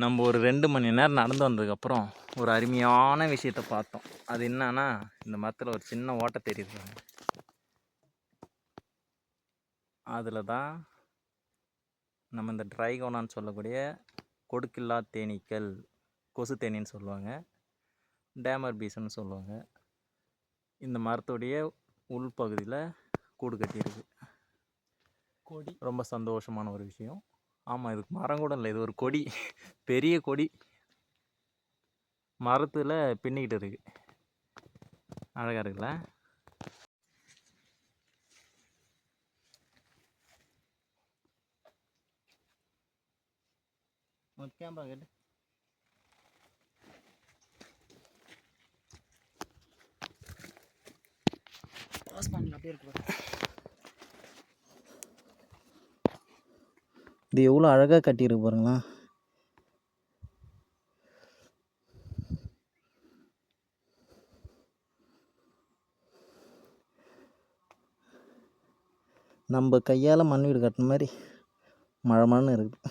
நம்ம ஒரு ரெண்டு மணி நேரம் நடந்து வந்ததுக்கப்புறம் ஒரு அருமையான விஷயத்த பார்த்தோம். அது என்னன்னா இந்த மரத்தில் ஒரு சின்ன ஓட்டை தெரியுது. அதில் தான் நம்ம இந்த ட்ரைகோனான்னு சொல்லக்கூடிய கொடுக்கில்லா தேனீக்கள் கொசு தேனீன்னு சொல்லுவாங்க. டேமர் பீஸ்ன்னு சொல்லுவாங்க. இந்த மரத்துடைய உள்பகுதியில் கூடு கட்டியிருக்கு. கொடி. ரொம்ப சந்தோஷமான ஒரு விஷயம். ஆமாம் இதுக்கு மரம் கூட இல்லை. இது ஒரு கொடி. பெரிய கொடி. மரத்தில் பின்னிக்கிட்டு இருக்கு. அழகாக இருக்குல்ல? கேமரா கேட்டு. பாஸ் பண்ணல அப்படியே இருக்கு இது எவ்வளோ அழகாக கட்டியிருக்கு பாருங்களேன் நம்ம கையால் மண் வீடு கட்டின மாதிரி மழை மழைன்னு இருக்குது